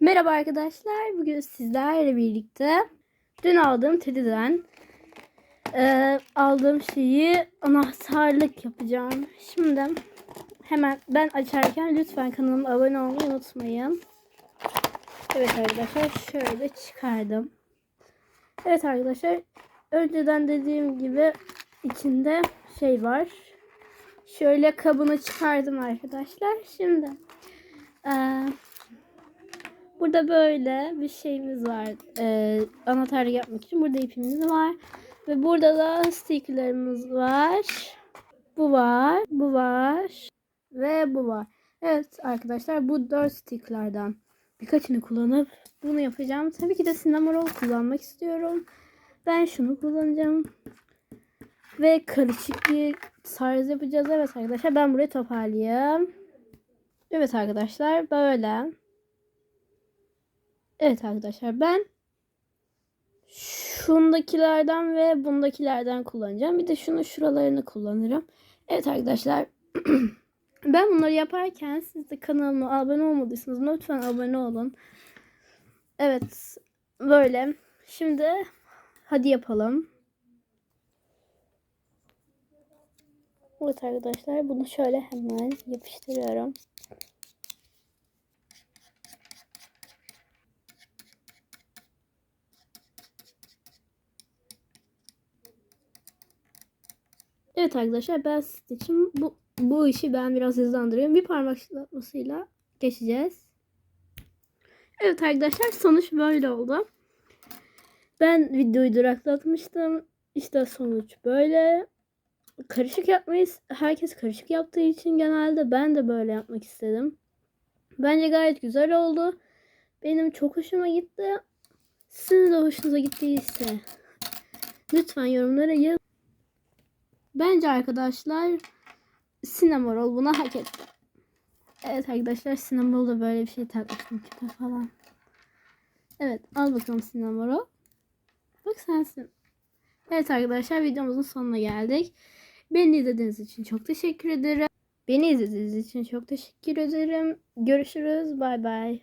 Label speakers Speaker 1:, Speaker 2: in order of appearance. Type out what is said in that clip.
Speaker 1: Merhaba arkadaşlar. Bugün sizlerle birlikte dün aldığım Teddy'den eee, aldığım şeyi anahtarlık yapacağım. Şimdi hemen ben açarken lütfen kanalıma abone olmayı unutmayın. Evet arkadaşlar şöyle çıkardım. Evet arkadaşlar önceden dediğim gibi içinde şey var. Şöyle kabını çıkardım arkadaşlar. Şimdi eee Burada böyle bir şeyimiz var. Ee, anahtarlık yapmak için. Burada ipimiz var. Ve burada da stickerlarımız var. Bu var. Bu var. Ve bu var. Evet arkadaşlar bu dört stickerlardan birkaçını kullanıp bunu yapacağım. Tabii ki de Cinnamon kullanmak istiyorum. Ben şunu kullanacağım. Ve karışık bir tarz yapacağız. Evet arkadaşlar ben burayı toparlayayım. Evet arkadaşlar böyle. Evet arkadaşlar ben şundakilerden ve bundakilerden kullanacağım. Bir de şunu şuralarını kullanırım. Evet arkadaşlar ben bunları yaparken siz de kanalıma abone olmadıysanız lütfen abone olun. Evet böyle. Şimdi hadi yapalım. Evet arkadaşlar bunu şöyle hemen yapıştırıyorum. Evet arkadaşlar ben sizin için bu, bu işi ben biraz hızlandırıyorum. Bir parmak şıklatmasıyla geçeceğiz. Evet arkadaşlar sonuç böyle oldu. Ben videoyu duraklatmıştım. İşte sonuç böyle. Karışık yapmayı herkes karışık yaptığı için genelde ben de böyle yapmak istedim. Bence gayet güzel oldu. Benim çok hoşuma gitti. Sizin de hoşunuza gittiyse lütfen yorumlara yazın. Bence arkadaşlar Cinnamoroll buna hak etti. Evet arkadaşlar Cinnamoroll da böyle bir şey takmıştım küpe falan. Evet al bakalım Cinnamoroll. Bak sensin. Evet arkadaşlar videomuzun sonuna geldik. Beni izlediğiniz için çok teşekkür ederim. Beni izlediğiniz için çok teşekkür ederim. Görüşürüz. Bay bay.